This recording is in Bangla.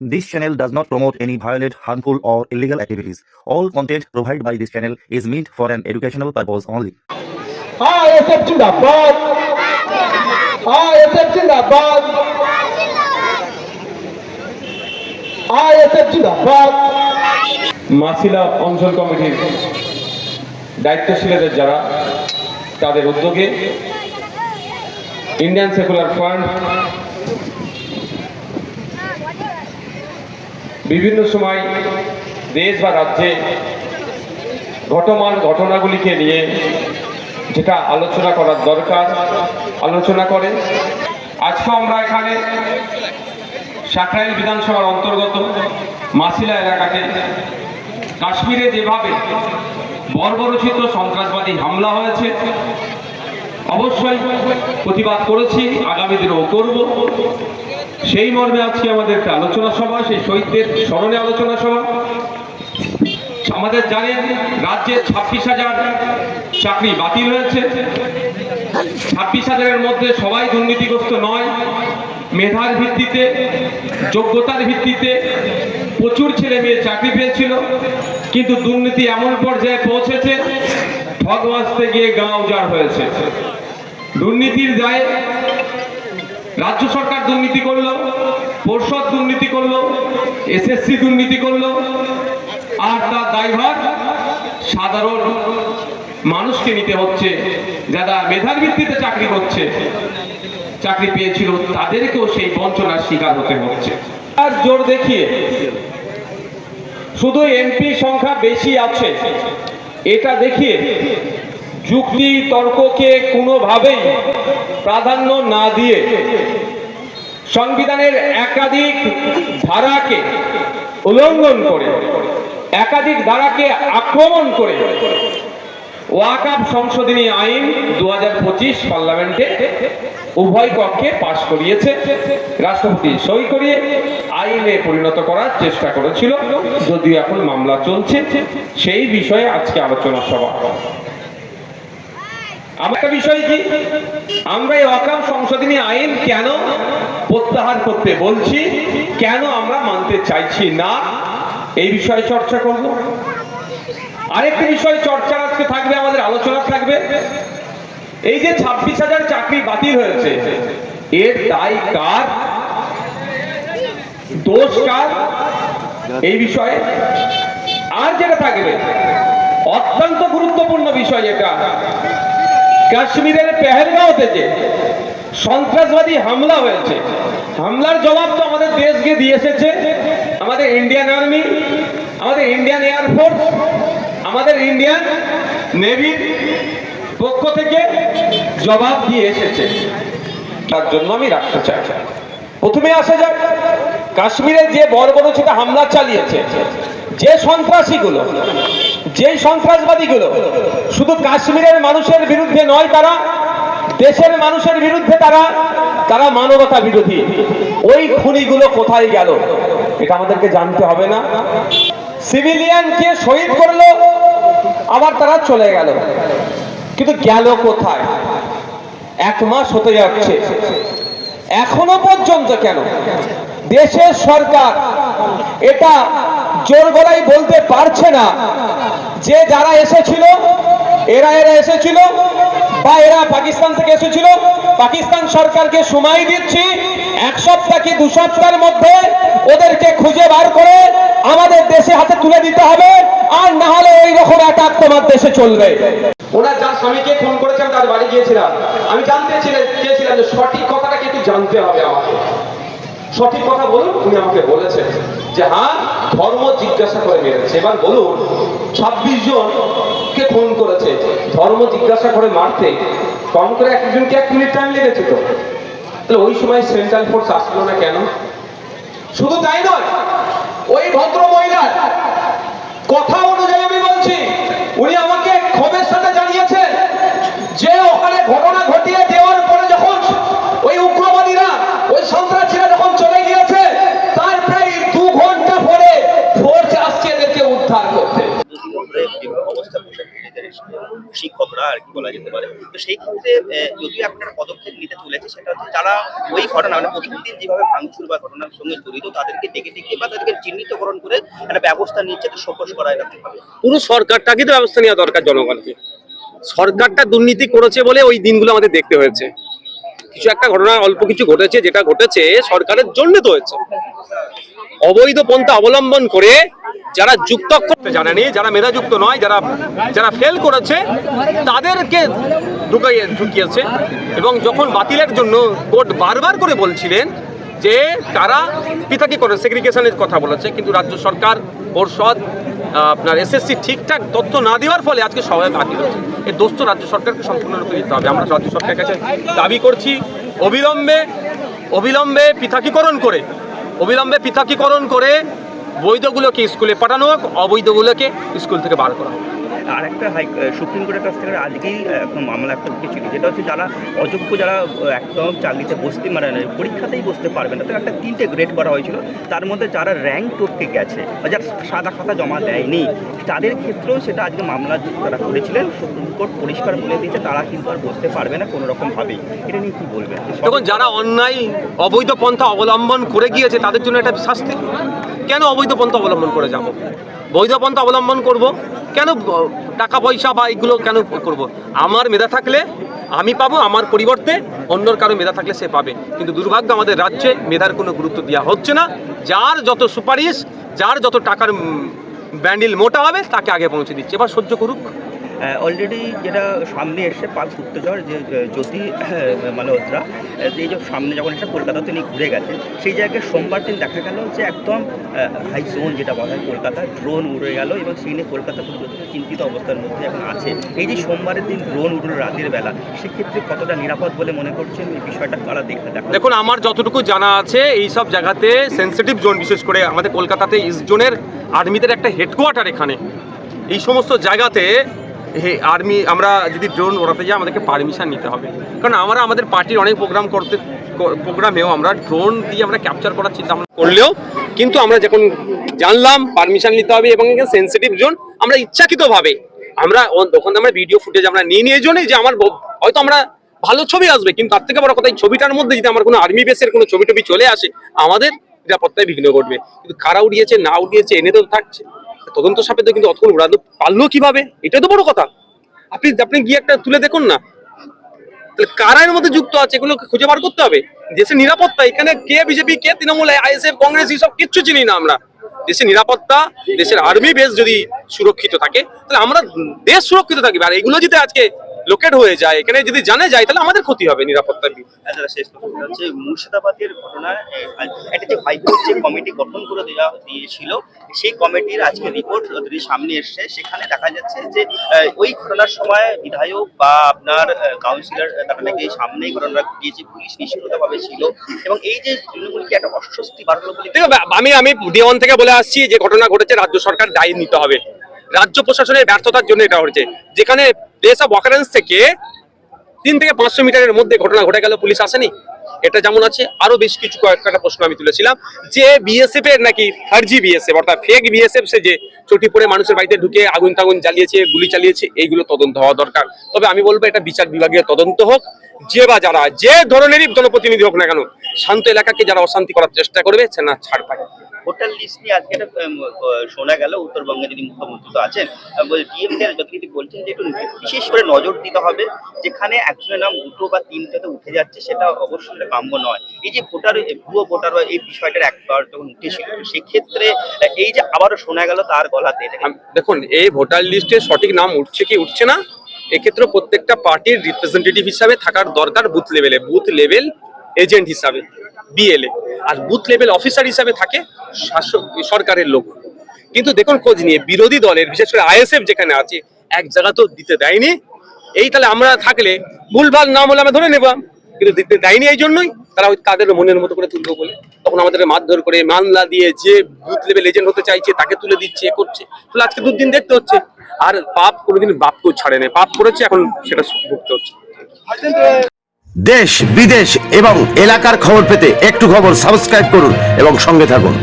This channel does not promote any violent, harmful, or illegal activities. All content provided by this channel is meant for an educational purpose only. ISF Jindabad! ISF Jindabad! ISF Jindabad! Masila অঞ্চল কমিটির দায়িত্বশীলদের যারা তাদের উদ্যোগে ইন্ডিয়ান সেকুলার ফান্ড বিভিন্ন সময় দেশ বা রাজ্যে ঘটমান ঘটনাগুলিকে নিয়ে যেটা আলোচনা করার দরকার, আলোচনা করে। আজকে আমরা এখানে সাকরাইল বিধানসভার অন্তর্গত মাসিলা এলাকাতে কাশ্মীরে যেভাবে বর্বরচিত সন্ত্রাসবাদী হামলা হয়েছে, অবশ্যই প্রতিবাদ করেছি, আগামী দিনেও করব। সেই মর্মে আজকে আমাদের আলোচনা সভা, সেই শহীদদের স্মরণে আলোচনা সভা। আমাদের জানেন রাজ্যে ছাব্বিশ হাজার চাকরি বাতিল হয়েছে। ছাব্বিশ হাজারের মধ্যে সবাই দুর্নীতিগ্রস্ত নয়। মেধার ভিত্তিতে, যোগ্যতার ভিত্তিতে প্রচুর ছেলে মেয়ে চাকরি পেয়েছিল। কিন্তু দুর্নীতি এমন পর্যায়ে পৌঁছেছে, ঠগ বাঁচতে গিয়ে গাঁ উজাড় হয়েছে। দুর্নীতির দায়ে রাজ্য সরকার দুর্নীতি করল, পর্ষদ দুর্নীতি করল এসএসসি দুর্নীতি করল, আর তার দায়ভার সাধারণ মানুষকে নিতে হচ্ছে, যারা মেধার ভিত্তিতে চাকরি করছে, চাকরি পেয়েছিল তাদেরকেও সেই বঞ্চনার শিকার হতে হচ্ছে। আর জোর দেখিয়ে, শুধু এমপি সংখ্যা বেশি আছে, এটা দেখিয়ে যুক্তি তর্ককে কোনোভাবেই প্রাধান্য না দিয়ে সংবিধানের একাধিক ধারাকে উল্লঙ্ঘন করে, একাধিক ধারাকে আক্রমণ করে ওয়াকাপ সংশোধনী আইন দু হাজার পঁচিশ পার্লামেন্টে উভয় পক্ষে পাশ করিয়েছে। রাষ্ট্রপতি সই করিয়ে আইনে পরিণত করার চেষ্টা করেছিল, যদিও এখন মামলা চলছে। সেই বিষয়ে আজকে আলোচনা সভা। একটা বিষয় কি? আমরা এই অকাম সংশোধনী আইন কেন প্রত্যাহার করতে বলছি? কেন আমরা মানতে চাইছি না? এই বিষয়ে চর্চা করব। আরেকটি বিষয় চর্চা আজকে থাকবে, আমাদের আলোচনা থাকবে। এই যে ছাব্বিশ হাজার চাকরি বাতিল হয়েছে, এর দায় কার? দোষ কার? এই বিষয়ে। আর যেটা থাকবে, অত্যন্ত গুরুত্বপূর্ণ বিষয় এটা কাশ্মীরের পেহেলগাঁওতে যে সন্ত্রাসবাদী হামলা হয়েছে, হামলার জবাব তো আমাদের দেশকে দিয়ে এসেছে। আমাদের ইন্ডিয়ান আর্মি আমাদের ইন্ডিয়ান এয়ারফোর্স আমাদের ইন্ডিয়ান নেভির পক্ষ থেকে জবাব দিয়ে এসেছে। তার জন্য আমি রাখতে চাই। প্রথমে আসা যাক, কাশ্মীরে যে বর্বরচিত হামলা চালিয়েছে যে সন্ত্রাসীগুলো যেই সন্ত্রাসবাদীগুলো শুধু কাশ্মীরের মানুষের বিরুদ্ধে নয় তারা, দেশের মানুষের বিরুদ্ধে তারা তারা মানবতা বিরোধী। ওই খুনিগুলো কোথায় গেল? এটা আমাদেরকে জানতে হবে না। সিভিলিয়ানকে শহীদ করল, আবার তারা চলে গেল। কিন্তু গেল কোথায়? এক মাস হতে যাচ্ছে। এখনও পর্যন্ত কেন? দেশের সরকার এটা জোর গলায় বলতে পারছে না। যে যারা এসেছিল, এরা এরা এসেছিল বা এরা পাকিস্তান থেকে এসেছিল। পাকিস্তান সরকারকে সময় দিচ্ছি, এক সপ্তাহ কি দু সপ্তাহের মধ্যে ওদেরকে খুঁজে বার করে আমাদের দেশে হাতে তুলে দিতে হবে, আর না হলে এই রকম অ্যাটাক তোমার দেশে চলবে। ওনার যার স্বামীকে ফোন করেছেন তার বাড়ি গিয়েছিলাম। আমি জানতে ছিলে- চেয়েছিলাম যে সঠিক কথাটা কিন্তু জানতে হবে আমাকে। সঠিক কথা বলুন, উনি আমাকে বলেছেন যে হ্যাঁ ধর্ম জিজ্ঞাসা করে মেরেছে। এবার বলুন, ছাব্বিশ জন কে ফোন করেছে? ধর্ম জিজ্ঞাসা করে মারতে কম করে একজনকে এক মিনিট টাইম লেগেছে তো। তাহলে ওই সময় সেন্ট্রাল ফোর্স আসলো না কেন? শুধু তাই নয়, ওই ভদ্র মহিলার কথা অনুযায়ী আমি বলছি উনি আমাকে ক্ষোভের সাথে জানিয়েছেন যে ওখানে ঘটনা ঘটিয়ে দেওয়ার পরে যখন ওই উগ্রবাদীরা ওই সন্ত্রাসীরা যখন চলে গিয়েছে তার প্রায় দু ঘণ্টা পরে ফোর্স আসছে এদেরকে উদ্ধার করতে শিক্ষকরা আর কি বলা যেতে পারে। তো সেই ক্ষেত্রে যদিও আপনারা পদক্ষেপ নিতে চলেছে, সেটা হচ্ছে যারা ওই ঘটনা মানে প্রতিদিন যেভাবে ভাঙচুর বা ঘটনার সঙ্গে জড়িত, তাদেরকে ডেকে ডেকে বা তাদেরকে চিহ্নিতকরণ করে একটা ব্যবস্থা নিচ্ছে, তো শোকস করা হবে পুরো সরকারটাকে তো ব্যবস্থা নেওয়া দরকার জনগণকে। সরকারটা দুর্নীতি করেছে বলে ওই দিনগুলো আমাদের দেখতে হয়েছে। কিছু একটা ঘটনা, অল্প কিছু ঘটেছে, যেটা ঘটেছে, সরকারের জন্য তো হয়েছে। অবৈধ পন্থা অবলম্বন করে যারা যুক্ত করতে জানেনি, যারা মেধাযুক্ত নয়, যারা যারা ফেল করেছে, তাদেরকে ঢুকাইয়ে, ঢুকিয়েছে। এবং যখন বাতিলের জন্য কোর্ট বারবার করে বলছিলেন যে তারা পৃথকীকরণ সেগ্রিগেশনের কথা বলেছে, কিন্তু রাজ্য সরকার, পর্ষদ আপনার এসএসসি ঠিকঠাক তথ্য না দেওয়ার ফলে আজকে সবাই বাতিল হচ্ছে। এই দোষ তো রাজ্য সরকারকে সম্পূর্ণরূপে দিতে হবে। আমরা রাজ্য সরকারের কাছে দাবি করছি, অবিলম্বে অবিলম্বে পৃথকীকরণ করে, অবিলম্বে পৃথকীকরণ করে বৈধগুলোকে স্কুলে পাঠানো হোক অবৈধগুলোকে স্কুল থেকে বার করা হোক। আর একটা হাই সুপ্রিম কোর্টের কাছ থেকে আজকেই মামলা একটা উঠেছিল। যেটা হচ্ছে যারা অযোগ্য যারা একদম চাকরিতে বসতে মানে পরীক্ষাতেই বসতে পারবে না তো একটা তিনটে গ্রেড করা হয়েছিল। তার মধ্যে যারা র্যাঙ্ক টপকে গেছে বা যারা সাদা খাতা জমা দেয়নি তাদের ক্ষেত্রেও সেটা আজকে মামলা তারা করেছিলেন সুপ্রিম কোর্ট পরিষ্কার বলে দিয়েছে তারা কিন্তু আর বসতে পারবে না কোনো রকমভাবেই এটা নিয়ে কি বলবেন? তখন যারা অন্যায় অবৈধ পন্থা অবলম্বন করে গিয়েছে তাদের জন্য একটা শাস্তি। কেন অবৈধ পন্থা অবলম্বন করে যাব? বৈধ পন্থা অবলম্বন করব? কেন টাকা পয়সা বা এগুলো কেন করব? আমার মেধা থাকলে আমি পাবো, আমার পরিবর্তে অন্যর কারও মেধা থাকলে সে পাবে। কিন্তু দুর্ভাগ্য আমাদের রাজ্যে মেধার কোনো গুরুত্ব দেওয়া হচ্ছে না। যার যত সুপারিশ, যার যত টাকার ব্যান্ডিল মোটা হবে, তাকে আগে পৌঁছে দিচ্ছে। এবার সহ্য করুক। অলরেডি যেটা সামনে এসে পাক গুপ্তচর, যে জ্যোতি মালহোত্রা এই যে সামনে যখন এটা কলকাতা তিনি ঘুরে গেছেন, সেই জায়গায় সোমবার দিন দেখা গেল যে একদম হাই জোন যেটা বলা হয় কলকাতা ড্রোন উড়ে গেল এবং সেই নিয়ে কলকাতা খুব চিন্তিত অবস্থার মধ্যে এখন আছে। এই যে সোমবারের দিন ড্রোন উড়লো রাতের বেলা, সেক্ষেত্রে কতটা নিরাপদ বলে মনে করছেন? এই বিষয়টা তারা দেখতে দেখা দেখুন, আমার যতটুকু জানা আছে, এই সব জায়গাতে সেন্সিটিভ জোন বিশেষ করে আমাদের কলকাতাতে ইস্ট জোনের আর্মিদের একটা হেডকোয়ার্টার এখানে। এই সমস্ত জায়গাতে হে আর্মি আমরা যদি ড্রোন ওড়াতে যাই, আমাদেরকে পারমিশন নিতে হবে। কারণ আমরা আমাদের পার্টির অনেক প্রোগ্রাম করতে প্রোগ্রামেও আমরা ড্রোন দিয়ে আমরা ক্যাপচার করার চিন্তা ভাবনা করলেও কিন্তু আমরা যখন জানলাম পারমিশন নিতে হবে এবং সেন্সিটিভ জোন আমরা ইচ্ছাকৃতভাবে আমরা ওখানে আমরা ভিডিও ফুটেজ আমরা নিয়ে নিয়ে জন্যই যে আমার হয়তো আমরা ভালো ছবি আসবে, কিন্তু তার থেকে বড় কথা এই ছবিটার মধ্যে যদি আমার কোনো আর্মি বেসের কোনো ছবি টবি চলে আসে, আমাদের নিরাপত্তায় বিঘ্ন ঘটবে। কিন্তু কারা উড়িয়েছে, না উড়িয়েছে, এনে তো থাকছে। তদন্ত সাপেক্ষে কিন্তু অতক্ষণ ওরা পারল কীভাবে? এটা তো বড় কথা। আপনি আপনি গিয়ে একটা তুলে দেখুন না। কারের মধ্যে যুক্ত আছে এগুলো খুঁজে বার করতে হবে? দেশের নিরাপত্তা, এখানে কে বিজেপি, কে তৃণমূল, আইএসএফ, কংগ্রেস, এইসব কিচ্ছু চিনি না আমরা। দেশের নিরাপত্তা, দেশের আর্মি বেস যদি সুরক্ষিত থাকে, তাহলে আমরা দেশ সুরক্ষিত থাকবে। আর এগুলো যদি আজকে লোকেট হয়ে যায় এখানে যদি জানা যায় তাহলে আমাদের ক্ষতি হবে নিরাপত্তার আচ্ছা শেষ কথা হচ্ছে মুর্শিদাবাদের ঘটনা একটা যে হাইকোর্ট যে কমিটি গঠন করে দেওয়া দিয়েছিল সেই কমিটির আজকে রিপোর্ট সামনে এসছে সেখানে দেখা যাচ্ছে যে ওই ঘটনার সময় বিধায়ক বা আপনার কাউন্সিলর তারা নাকি সামনেই ঘটনা ঘটিয়েছে পুলিশ নিষ্ক্রিয়ভাবে ছিল এবং এই যে তৃণমূলকে একটা অস্বস্তি বাড়লো বলে আমি আমি দেওয়ান থেকে বলে আসছি যে ঘটনা ঘটেছে রাজ্য সরকার দায়ী নিতে হবে। রাজ্য প্রশাসনের ব্যর্থতার জন্য এটা হচ্ছে। যেখানে প্লেস অফ থেকে তিন থেকে পাঁচশো মিটারের মধ্যে ঘটনা ঘটে গেল, পুলিশ আসেনি। এটা যেমন আছে, আরও বেশ কিছু কয়েকটা প্রশ্ন আমি তুলেছিলাম। যে বিএসএফ এর নাকি ফার্জি বিএসএফ অর্থাৎ ফেক বিএসএফ সে যে চটি পরে মানুষের বাড়িতে ঢুকে আগুন টাগুন জ্বালিয়েছে, গুলি চালিয়েছে, এইগুলো তদন্ত হওয়া দরকার। তবে আমি বলব, এটা বিচার বিভাগীয় তদন্ত হোক। যে বা যারা, যে ধরনেরই জনপ্রতিনিধি হোক না কেন, শান্ত এলাকাকে যারা অশান্তি করার চেষ্টা করবে, সে না ছাড় পায়। ভোটার লিস্ট নিয়ে আজকে একটা শোনা গেল, উত্তরবঙ্গে যিনি মুখ্যমন্ত্রী তো আছেন ডিএমকে যতটুকু বলছেন যে একটু বিশেষ করে নজর দিতে হবে, যেখানে একজনের নাম দুটো বা তিনটাতে উঠে যাচ্ছে, সেটা অবশ্যই কাম্য নয়। এই যে ভোটার ভুয়ো ভোটার এই বিষয়টার একবার যখন উঠেছিল সেক্ষেত্রে এই যে আবারও শোনা গেল তার গলাতে দেখুন, এই ভোটার লিস্টে সঠিক নাম উঠছে কি উঠছে না, এক্ষেত্রে প্রত্যেকটা পার্টির রিপ্রেজেন্টেটিভ হিসাবে থাকার দরকার বুথ লেভেলে বুথ লেভেল এজেন্ট হিসাবে। বিএলএ আর বুথ লেভেল অফিসার হিসাবে থাকে শাসক সরকারের লোক। কিন্তু দেখুন খোঁজ নিয়ে, বিরোধী দলের, বিশেষ করে আইএসএফ যেখানে আছে, এক জায়গা তো দিতে দেয়নি। এই তাহলে আমরা থাকলে ভুলভাল নাম হলে আমরা ধরে নেবাম কিন্তু দিতে দেয়নি এই জন্যই, তারা ওই তাদের মনের মতো করে তুলবো বলে। তখন আমাদের মারধর করে, মামলা দিয়ে যে বুথ লেভেল এজেন্ট হতে চাইছে, তাকে তুলে দিচ্ছে করছে। তাহলে আজকে দুদিন দেখতে হচ্ছে। আর পাপ কোনোদিন বাপকেও ছাড়ে না। পাপ করেছে, এখন সেটা ভুগতে হচ্ছে। দেশ বিদেশ এবং এলাকার খবর পেতে একটু খবর সাবস্ক্রাইব করুন এবং সঙ্গে থাকুন।